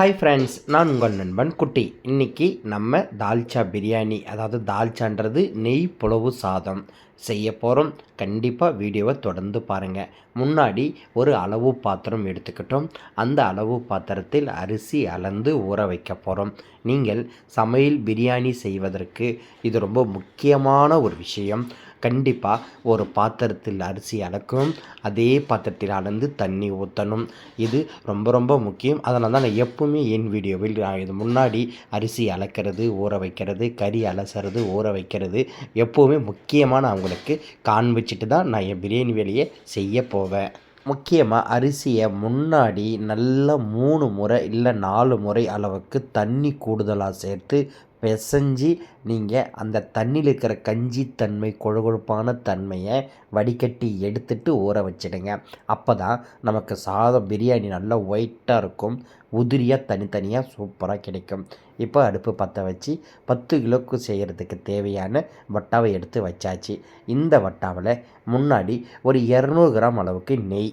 Hi friends நான் உங்கள் நண்பன் குட்டி. இன்றைக்கி நம்ம தால்ச்சா பிரியாணி அதாவது தால்ச்சான்றது நெய் புலவு சாதம் செய்ய போகிறோம் கண்டிப்பாக வீடியோவை தொடர்ந்து பாருங்கள் முன்னாடி ஒரு அளவு பாத்திரம் எடுத்துக்கிட்டோம். அந்த அளவு பாத்திரத்தில் அரிசி அளந்து ஊற வைக்க போகிறோம் நீங்கள் சமையல் பிரியாணி செய்வதற்கு இது ரொம்ப முக்கியமான ஒரு விஷயம். கண்டிப்பாக ஒரு பாத்திரத்தில் அரிசி அளக்கணும் அதே பாத்திரத்தில் அளந்து தண்ணி ஊற்றணும் இது ரொம்ப ரொம்ப முக்கியம். அதனால் தான் நான் எப்பவுமே என் வீடியோவில் நான் இது முன்னாடி அரிசி அளக்கிறது ஊற வைக்கிறது கறி அலசுறது ஊற வைக்கிறது எப்போவுமே முக்கியமாக நான் உங்களுக்கு காண்பிச்சிட்டு தான் நான் என் பிரியாணி வேலையை செய்ய போவேன். முக்கியமாக அரிசியை முன்னாடி நல்லா மூணு முறை இல்லை நாலு முறை அளவுக்கு தண்ணி கூடுதலாக சேர்த்து பிசைஞ்சு நீங்கள் அந்த தண்ணியில் இருக்கிற கஞ்சி தன்மை கொழுகொழுப்பான தன்மையை வடிகட்டி எடுத்துட்டு ஊற வச்சிடுங்க. அப்போ தான் நமக்கு சாதம் பிரியாணி நல்லா ஒயிட்டாக இருக்கும். உதிரியாக தனித்தனியாக சூப்பராக கிடைக்கும். இப்போ அடுப்பு பற்ற வச்சு பத்து கிலோக்கு செய்கிறதுக்கு தேவையான வட்டாவை எடுத்து வச்சாச்சு. இந்த வட்டாவில் முன்னாடி ஒரு இரநூறு கிராம் அளவுக்கு நெய்.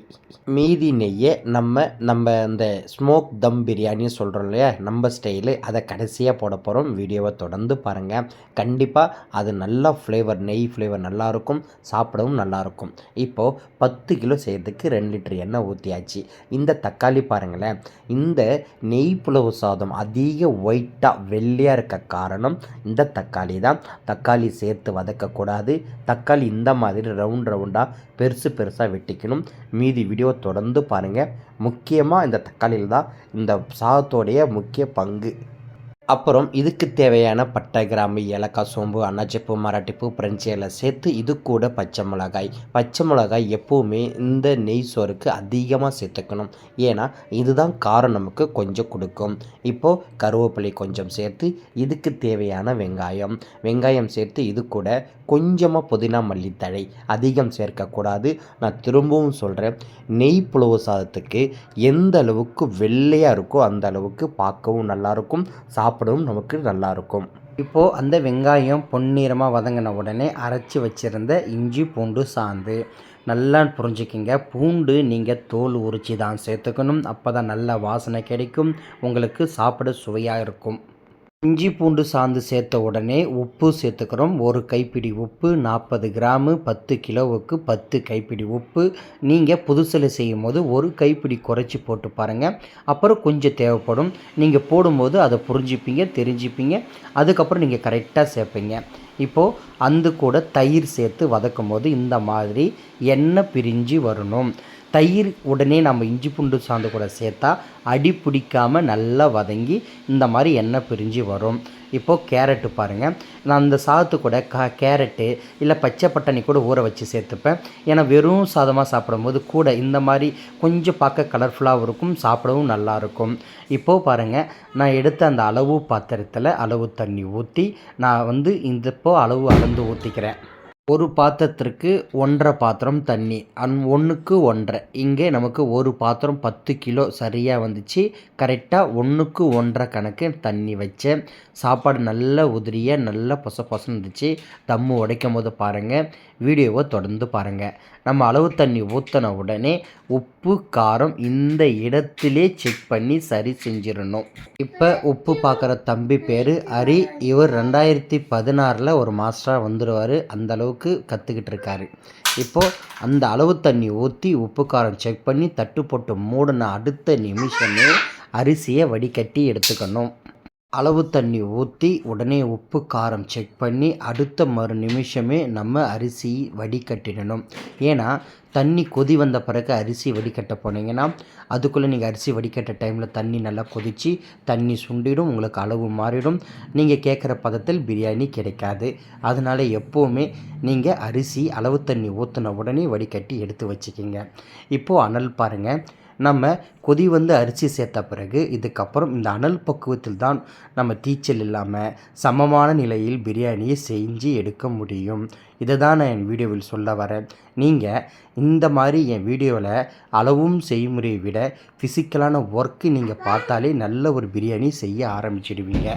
மீதி நெய்யை நம்ம நம்ம இந்த ஸ்மோக் தம் பிரியாணின்னு சொல்கிறோம் இல்லையா? நம்ம ஸ்டைலு அதை கடைசியாக போட போகிறோம் வீடியோவை தொடர்ந்து பாருங்கள் கண்டிப்பாக அது நல்லா ஃப்ளேவர் நெய் ஃப்ளேவர் நல்லாயிருக்கும் சாப்பிடவும் நல்லாயிருக்கும் இப்போது பத்து கிலோ செய்கிறதுக்கு ரெண்டு லிட்டர் எண்ணெய் ஊற்றியாச்சு இந்த தக்காளி பாருங்களேன். இந்த நெய் புலவு சாதம் அதிக ஒயிட்டாக வெள்ளையாக இருக்க காரணம் இந்த தக்காளி தான். தக்காளி சேர்த்து வதக்கக்கூடாது தக்காளி இந்த மாதிரி ரவுண்ட் ரவுண்டாக பெருசு பெருசாக வெட்டிக்கணும். மீதி வீடியோ தொடர்ந்து பாருங்கள் முக்கியமாக இந்த தக்காளியில் தான் இந்த சாதத்தோடைய முக்கிய பங்கு. அப்புறம் இதுக்கு தேவையான பட்டை கிராம்பு ஏலக்காய் சோம்பு அன்னாச்சிப்பூ மராட்டிப்பூ பிரெஞ்சு எல்லாம் சேர்த்து இது கூட பச்சை மிளகாய். பச்சை மிளகாய் எப்போவுமே இந்த நெய் சோறுக்கு அதிகமாக சேர்த்துக்கணும். ஏன்னா இதுதான் காரம் நமக்கு கொஞ்சம் கொடுக்கும். இப்போது கருவேப்பிலை கொஞ்சம் சேர்த்து இதுக்கு தேவையான வெங்காயம். வெங்காயம் சேர்த்து இது கூட கொஞ்சமாக புதினா மல்லித்தழை அதிகம் சேர்க்கக்கூடாது. நான் திரும்பவும் சொல்கிறேன் நெய் புலவு சாதத்துக்கு எந்த அளவுக்கு வெள்ளையாக இருக்கோ அந்த அளவுக்கு பார்க்கவும் நல்லாயிருக்கும் சாப்பிடவும் நமக்கு நல்லாயிருக்கும். இப்போது அந்த வெங்காயம் பொன்னிறமாக வதங்கின உடனே அரைச்சி வச்சுருந்த இஞ்சி பூண்டு சாந்து நல்லா புரிஞ்சுக்கிங்க. பூண்டு நீங்கள் தோல் உரிச்சி தான் சேர்த்துக்கணும். அப்போ தான் நல்ல வாசனை கிடைக்கும். உங்களுக்கு சாப்பிட சுவையாக இருக்கும். இஞ்சி பூண்டு சாந்து சேர்த்த உடனே உப்பு சேர்த்துக்கிறோம். ஒரு கைப்பிடி உப்பு நாற்பது கிராமு பத்து கிலோவுக்கு பத்து கைப்பிடி உப்பு. நீங்கள் புதுசில் செய்யும் போது ஒரு கைப்பிடி குறைச்சி போட்டு பாருங்கள் அப்புறம் கொஞ்சம் தேவைப்படும். நீங்கள் போடும்போது அதை புரிஞ்சுப்பீங்க தெரிஞ்சுப்பீங்க. அதுக்கப்புறம் நீங்கள் கரெக்டாக சேர்ப்பீங்க. இப்போது அந்த கூட தயிர் சேர்த்து வதக்கும் போது இந்த மாதிரி எண்ணெய் பிரிஞ்சு வரணும். தயிர் உடனே நம்ம இஞ்சி பூண்டு சாந்து கூட சேர்த்தா அடி பிடிக்காமல் நல்லா வதங்கி இந்த மாதிரி எண்ணெய் பிரிஞ்சு வரும். இப்போது கேரட்டு பாருங்கள் நான் அந்த சாதத்து கூட கா கேரட்டு இல்லை பச்சை பட்டாணி கூட ஊற வச்சு சேர்த்துப்பேன். ஏன்னா வெறும் சாதமாக சாப்பிடும்போது கூட இந்த மாதிரி கொஞ்சம் பார்க்க கலர்ஃபுல்லாகவும் இருக்கும் சாப்பிடவும் நல்லாயிருக்கும். இப்போது பாருங்கள் நான் எடுத்த அந்த அளவு பாத்திரத்தில் அளவு தண்ணி ஊற்றி நான் வந்து இந்தப்போ அளவு அளந்து ஊற்றிக்கிறேன் ஒரு பாத்திரத்திற்கு ஒன்றரை பாத்திரம் தண்ணி. அன் ஒன்றுக்கு ஒன்றரை. இங்கே நமக்கு ஒரு பாத்திரம் பத்து கிலோ சரியாக வந்துச்சு. கரெக்டாக ஒன்றுக்கு ஒன்றரை கணக்கு தண்ணி வச்சேன். சாப்பாடு நல்ல உதிரியாக நல்ல பொச பொசன்னு இருந்துச்சு. தம்மு உடைக்கும் போது பாருங்கள் வீடியோவை தொடர்ந்து பாருங்கள் நம்ம அளவு தண்ணி ஊற்றின உடனே உப்பு காரம் இந்த இடத்திலே செக் பண்ணி சரி செஞ்சிடணும் இப்போ உப்பு பார்க்குற தம்பி பேர் ஹரி இவர் ரெண்டாயிரத்தி பதினாறில் ஒரு மாஸ்டராக வந்துடுவார் அந்தளவுக்கு அளவுக்கு கற்றுக்கிட்டு இருக்காரு இப்போது அந்த அளவு தண்ணி ஊற்றி உப்பு காரம் செக் பண்ணி தட்டு போட்டு மூடின அடுத்த நிமிஷமே அரிசியை வடிகட்டி எடுத்துக்கணும். அளவு தண்ணி ஊற்றி உடனே உப்பு காரம் செக் பண்ணி அடுத்த மறு நிமிஷமே நம்ம அரிசி வடிகட்டிடணும். ஏன்னா தண்ணி கொதி வந்த பிறகு அரிசி வடிகட்ட போனீங்கன்னா அதுக்குள்ளே நீங்கள் அரிசி வடிகட்ட டைமில் தண்ணி நல்லா கொதித்து தண்ணி சுண்டிடும் உங்களுக்கு அளவு மாறிடும். நீங்கள் கேட்குற பதத்தில் பிரியாணி கிடைக்காது. அதனால் எப்போவுமே நீங்கள் அரிசி அளவு தண்ணி ஊற்றின உடனே வடிகட்டி எடுத்து வச்சுக்கிங்க. இப்போது அனல் பாருங்கள் நம்ம கொதி வந்து அரிசி சேர்த்த பிறகு இதுக்கப்புறம் இந்த அனல் பக்குவத்தில் தான் நம்ம தீச்சல் இல்லாமல் சமமான நிலையில் பிரியாணியை செஞ்சு எடுக்க முடியும். இதை தான் நான் என் வீடியோவில் சொல்ல வரேன். நீங்கள் இந்த மாதிரி என் வீடியோவில் அளவும் செய்முறையை விட ஃபிசிக்கலான ஒர்க்கு நீங்கள் பார்த்தாலே நல்ல ஒரு பிரியாணி செய்ய ஆரம்பிச்சிடுவீங்க.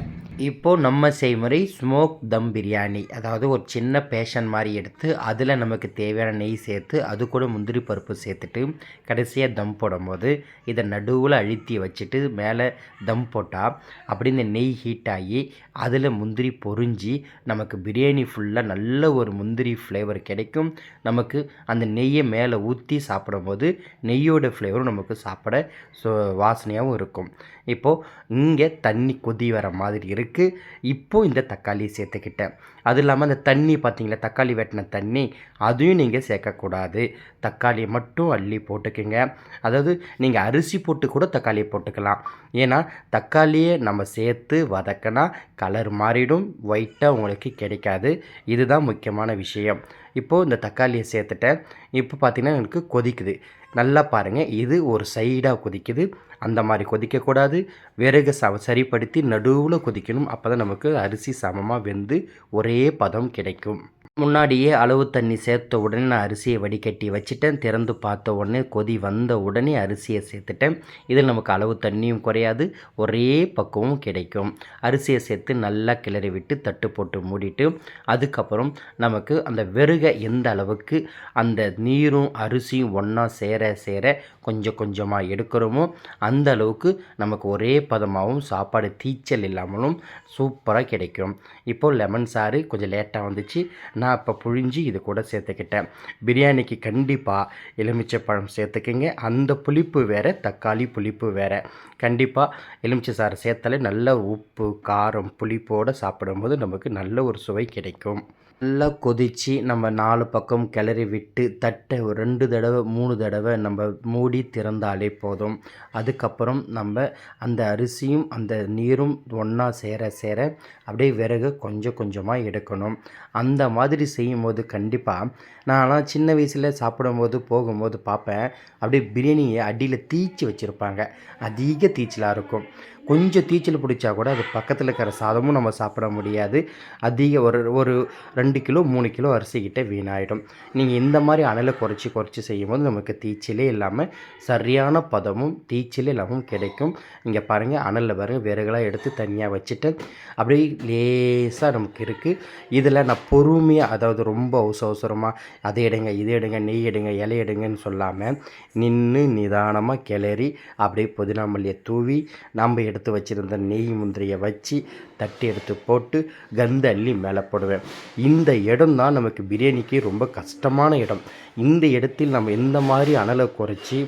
இப்போது நம்ம செய்முறை ஸ்மோக் தம் பிரியாணி அதாவது ஒரு சின்ன பேஷன் மாதிரி எடுத்து அதில் நமக்கு தேவையான நெய் சேர்த்து அது கூட முந்திரி பருப்பு சேர்த்துட்டு கடைசியாக தம் போடும்போது இதை நடுவில் அழுத்தி வச்சுட்டு மேலே தம் போட்டால் அப்படி இந்த நெய் ஹீட் ஆகி அதில் முந்திரி பொறிஞ்சி நமக்கு பிரியாணி ஃபுல்லாக நல்ல ஒரு முந்திரி ஃப்ளேவர் கிடைக்கும். நமக்கு அந்த நெய்யை மேலே ஊற்றி சாப்பிடும்போது நெய்யோட ஃப்ளேவரும் நமக்கு சாப்பிட சோ வாசனையாகவும் இருக்கும். இப்போது இங்கே தண்ணி கொதி வர மாதிரி இருக்குது இருக்குது இப்போது இந்த தக்காளியை சேர்த்துக்கிட்டேன். அது இல்லாமல் அந்த தண்ணி பார்த்திங்களா தக்காளி வெட்டின தண்ணி அதையும் நீங்கள் சேர்க்கக்கூடாது. தக்காளியை மட்டும் அள்ளி போட்டுக்கோங்க. அதாவது நீங்கள் அரிசி போட்டு கூட தக்காளியை போட்டுக்கலாம். ஏன்னா தக்காளியை நம்ம சேர்த்து வதக்கினா கலர் மாறிடும் ஒயிட்டாக உங்களுக்கு கிடைக்காது. இதுதான் முக்கியமான விஷயம். இப்போது இந்த தக்காளியை சேர்த்துட்டேன். இப்போ பார்த்திங்கன்னா எனக்கு கொதிக்குது. நல்லா பாருங்கள் இது ஒரு சைடாக கொதிக்குது. அந்த மாதிரி கொதிக்கக்கூடாது. விறகு ச சரிப்படுத்தி நடுவில் கொதிக்கணும். அப்போ தான் நமக்கு அரிசி சமமாக வெந்து ஒரே பதம் கிடைக்கும். முன்னாடியே அளவு தண்ணி சேர்த்த உடனே நான் அரிசியை வடிகட்டி வச்சுட்டேன். திறந்து பார்த்த உடனே கொதி வந்த உடனே அரிசியை சேர்த்துட்டேன். இதில் நமக்கு அளவு தண்ணியும் குறையாது. ஒரே பக்குவம் கிடைக்கும். அரிசியை சேர்த்து நல்லா கிளறி விட்டு தட்டு போட்டு மூடிட்டு அதுக்கப்புறம் நமக்கு அந்த வெறுக எந்த அளவுக்கு அந்த நீரும் அரிசியும் ஒன்றா சேர சேர கொஞ்சம் கொஞ்சமாக எடுக்கிறோமோ அந்த அளவுக்கு நமக்கு ஒரே பதமாகவும் சாப்பாடு தீச்சல் இல்லாமலும் சூப்பராக கிடைக்கும். இப்போது லெமன் சாறு கொஞ்சம் லேட்டாக வந்துச்சு. நான் இப்போ புழிஞ்சு இது கூட சேர்த்துக்கிட்டேன். பிரியாணிக்கு கண்டிப்பாக எலுமிச்சை பழம் சேர்த்துக்கிங்க. அந்த புளிப்பு வேறு தக்காளி புளிப்பு வேறு. கண்டிப்பாக எலுமிச்சை சாறு சேர்த்தாலே நல்ல உப்பு காரம் புளிப்போடு சாப்பிடும்போது நமக்கு நல்ல ஒரு சுவை கிடைக்கும். நல்லா கொதித்து நம்ம நாலு பக்கம் கிளறி விட்டு தட்டை ஒரு ரெண்டு தடவை மூணு தடவை நம்ம மூடி திறந்தாலே போதும். அதுக்கப்புறம் நம்ம அந்த அரிசியும் அந்த நீரும் ஒன்றா சேர சேர அப்படியே விறகு கொஞ்சம் கொஞ்சமாக எடுக்கணும். அந்த மாதிரி செய்யும்போது கண்டிப்பாக நான்லாம் சின்ன வயசில் சாப்பிடும்போது போகும்போது பார்ப்பேன். அப்படியே பிரியாணியை அடியில் தீச்சு வச்சுருப்பாங்க. அதிக தீச்சலாக இருக்கும். கொஞ்சம் தீச்சல் பிடிச்சா கூட அது பக்கத்தில் இருக்கிற சாதமும் நம்ம சாப்பிட முடியாது. அதிக ஒரு ஒரு ரெண்டு கிலோ மூணு கிலோ அரிசிக்கிட்ட வீணாயிடும். நீங்கள் இந்த மாதிரி அனலை குறைச்சி குறைச்சி செய்யும்போது நமக்கு தீச்சலே இல்லாமல் சரியான பதமும் தீச்சலே இல்லாமல் கிடைக்கும். இங்கே பாருங்கள் அனலில் பாருங்கள் விறகுலாம் எடுத்து தனியாக வச்சுட்டு அப்படியே லேசாக நமக்கு இருக்குது இதில் நான் பொறுமையாக அதாவது ரொம்ப அவசர அவசரமாக அதை எடுங்க இதை எடுங்க நெய் எடுங்க இலை எடுங்கன்னு சொல்லாமல் நின்று நிதானமாக கிளறி அப்படியே புதினா மல்லியை தூவி நம்ம எடுத்து வச்சுருந்த நெய் முந்திரியை வச்சு தட்டி எடுத்து போட்டு கந்த அள்ளி மேலே போடுவேன். இந்த இடம் தான் நமக்கு பிரியாணிக்கு ரொம்ப கஷ்டமான இடம். இந்த இடத்தில் நம்ம எந்த மாதிரி அனலை குறைச்சி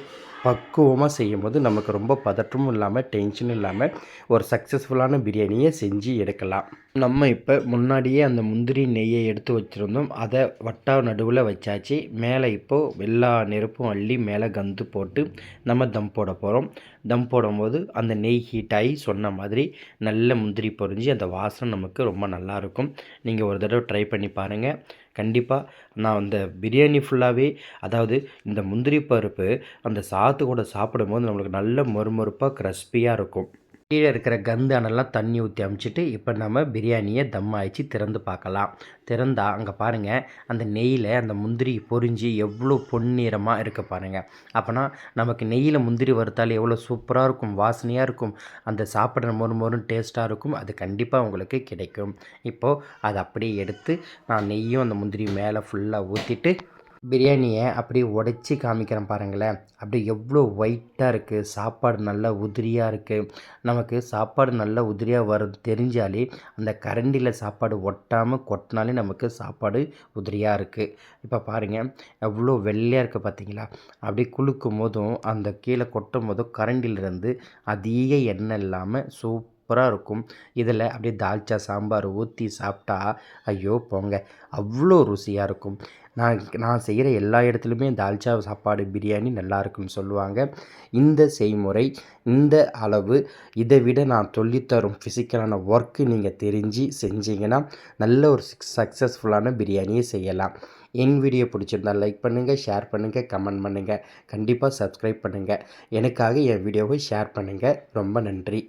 பக்குவமாக செய்யும்போது நமக்கு ரொம்ப பதற்றமும் இல்லாமல் டென்ஷனும் இல்லாமல் ஒரு சக்ஸஸ்ஃபுல்லான பிரியாணியை செஞ்சு எடுக்கலாம். நம்ம இப்போ முன்னாடியே அந்த முந்திரி நெய்யை எடுத்து வச்சுருந்தோம். அதை வட்டா நடுவில் வச்சாச்சு. மேலே இப்போது எல்லா நெருப்பும் அள்ளி மேலே கந்து போட்டு நம்ம தம் போட போகிறோம் தம் போடும்போது அந்த நெய் ஹீட் ஆகி சொன்ன மாதிரி நல்ல முந்திரி பொரிஞ்சு அந்த வாசனை நமக்கு ரொம்ப நல்லாயிருக்கும் நீங்கள் ஒரு தடவை ட்ரை பண்ணி பாருங்கள் கண்டிப்பாக நான் அந்த பிரியாணி ஃபுல்லாகவே அதாவது இந்த முந்திரி பருப்பு அந்த சாத்து கூட சாப்பிடும்போது நம்மளுக்கு நல்ல மொறுமொறுப்பாக க்ரஸ்பியாக இருக்கும். கீழே இருக்கிற கந்து அனெல்லாம் தண்ணி ஊற்றி அமுச்சிட்டு இப்போ நம்ம பிரியாணியை தம் ஆயிடுச்சு திறந்து பார்க்கலாம். திறந்தா அங்கே பாருங்கள் அந்த நெய்யில் அந்த முந்திரி பொறிஞ்சு எவ்வளோ பொன்னிறமாக இருக்க பாருங்கள் அப்போனா நமக்கு நெய்யில் முந்திரி வறுத்தால் எவ்வளோ சூப்பராக இருக்கும் வாசனையாக இருக்கும் அந்த சாப்பிட்ற மொறு மொறுன்னு டேஸ்ட்டாக இருக்கும் அது கண்டிப்பாக உங்களுக்கு கிடைக்கும். இப்போது அதை அப்படியே எடுத்து நான் நெய்யும் அந்த முந்திரி மேலே ஃபுல்லாக ஊற்றிட்டு பிரியாணியை அப்படியே உடச்சி காமிக்கிறேன் பாருங்களேன். அப்படியே எவ்வளோ ஒயிட்டாக இருக்குது சாப்பாடு நல்லா உதிரியாக இருக்குது நமக்கு சாப்பாடு நல்லா உதிரியாக வரும் தெரிஞ்சாலே அந்த கரண்டியில் சாப்பாடு ஒட்டாமல் கொட்டினாலே நமக்கு சாப்பாடு உதிரியாக இருக்குது இப்போ பாருங்கள் எவ்வளோ வெள்ளையாக இருக்குது பார்த்தீங்களா அப்படியே குளுக்கும் போதும் அந்த கீழே கொட்டும் போதும் கரண்டிலிருந்து அதிக எண்ணெய் இல்லாமல் சூப் சூப்பராக இருக்கும். இதில் அப்படியே தால்ச்சா சாம்பார் ஊற்றி சாப்பிட்டா ஐயோ போங்க. அவ்வளோ ருசியாக இருக்கும். நான் நான் செய்கிற எல்லா இடத்துலையுமே தால்ச்சா சாப்பாடு பிரியாணி நல்லா இருக்குன்னு சொல்லுவாங்க. இந்த செய்முறை இந்த அளவு இதை விட நான் சொல்லித்தரும் ஃபிசிக்கலான ஒர்க்கு நீங்கள் தெரிஞ்சு செஞ்சீங்கன்னா நல்ல ஒரு சக்ஸஸ்ஃபுல்லான பிரியாணியை செய்யலாம். என் வீடியோ பிடிச்சிருந்தால் லைக் பண்ணுங்கள் ஷேர் பண்ணுங்கள் கமெண்ட் பண்ணுங்கள் கண்டிப்பாக சப்ஸ்கிரைப் பண்ணுங்கள் எனக்காக என் வீடியோவை ஷேர் பண்ணுங்கள் ரொம்ப நன்றி.